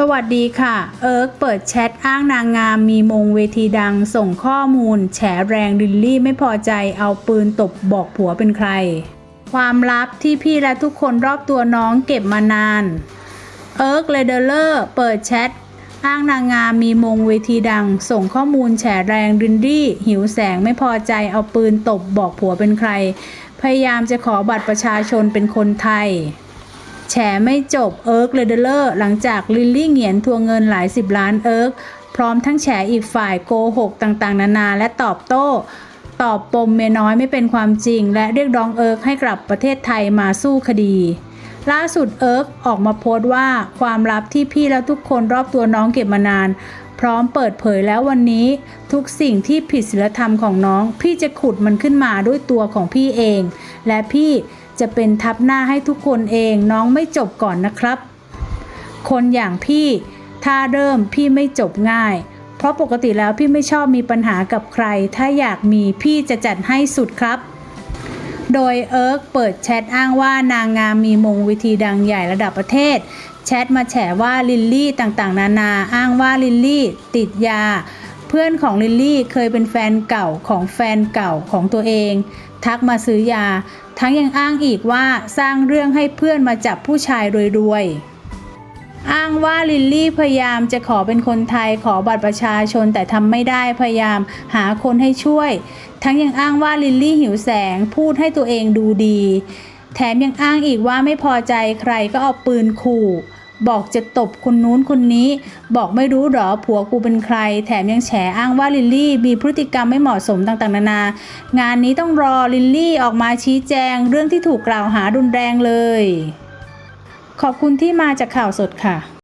สวัสดีค่ะ เอิร์กเปิดแชทอ้างนางงามมีมงเวทีดังส่งข้อมูล แฉแรงลิลลี่ไม่พอใจเอาปืนตบบอกผัวเป็นใคร ความลับที่พี่และทุกคนรอบตัวน้องเก็บมานาน เอิร์กเลเดเลอร์เปิดแชทอ้างนางงามมีมงเวทีดัง ส่งข้อมูลแฉแรงรินดี้หิวแสงไม่พอใจเอาปืนตบบอกผัวเป็นใคร พยายามจะขอบัตรประชาชนเป็นคนไทย แฉไม่จบเอิร์กเลเดเลอร์หลังจากลิลลี่เหงียนทวงเงินหลายสิบล้านเอิร์กพร้อมทั้งแฉอีกฝ่ายโกหกต่างๆ นานาและตอบโต้ตอบปมเมียน้อยไม่เป็นความจริง และเรียกร้องเอิร์กให้กลับประเทศไทยมาสู้คดี ล่าสุดเอิร์กออกมาโพสต์ว่าความลับที่พี่และทุกคนรอบตัวน้องเก็บมานาน พร้อมเปิดเผยแล้ววันนี้ ทุกสิ่งที่ผิดศีลธรรมของน้อง พี่จะขุดมันขึ้นมาด้วยตัวของพี่เอง และพี่ จะเป็นทับหน้าให้ทุกคนเองน้องไม่จบก่อนนะครับ คนอย่างพี่ถ้าเริ่มพี่ไม่จบง่าย เพราะปกติแล้วพี่ไม่ชอบมีปัญหากับใคร ถ้าอยากมีพี่จะจัดให้สุดครับ โดยเอิร์กเปิดแชทอ้างว่านางงามมีมงวิธีดังใหญ่ระดับประเทศ แชทมาแฉว่าลิลลี่ต่างๆ นานา อ้างว่าลิลลี่ ติดยา เพื่อนของลิลลี่เคยเป็นแฟนเก่าของแฟนเก่าของตัวเอง ทักมาซื้อยา ทั้งยังอ้างอีกว่าสร้างเรื่องให้เพื่อนมาจับผู้ชายรวยๆ อ้างว่าลิลลี่พยายามจะขอเป็นคนไทยขอบัตรประชาชนแต่ทำไม่ได้พยายามหาคนให้ช่วย ทั้งยังอ้างว่าลิลลี่หิวแสงพูดให้ตัวเองดูดี แถมยังอ้างอีกว่าไม่พอใจใครก็เอาปืนขู่ บอกจะตบคนนู้นคนนี้ บอกไม่รู้หรอผัวกูเป็นใคร แถมยังแฉอ้างว่าลิลลี่มีพฤติกรรมไม่เหมาะสมต่างๆ นานา งานนี้ต้องรอลิลลี่ออกมาชี้แจง เรื่องที่ถูกกล่าวหารุนแรงเลย ขอบคุณที่มาจากข่าวสดค่ะ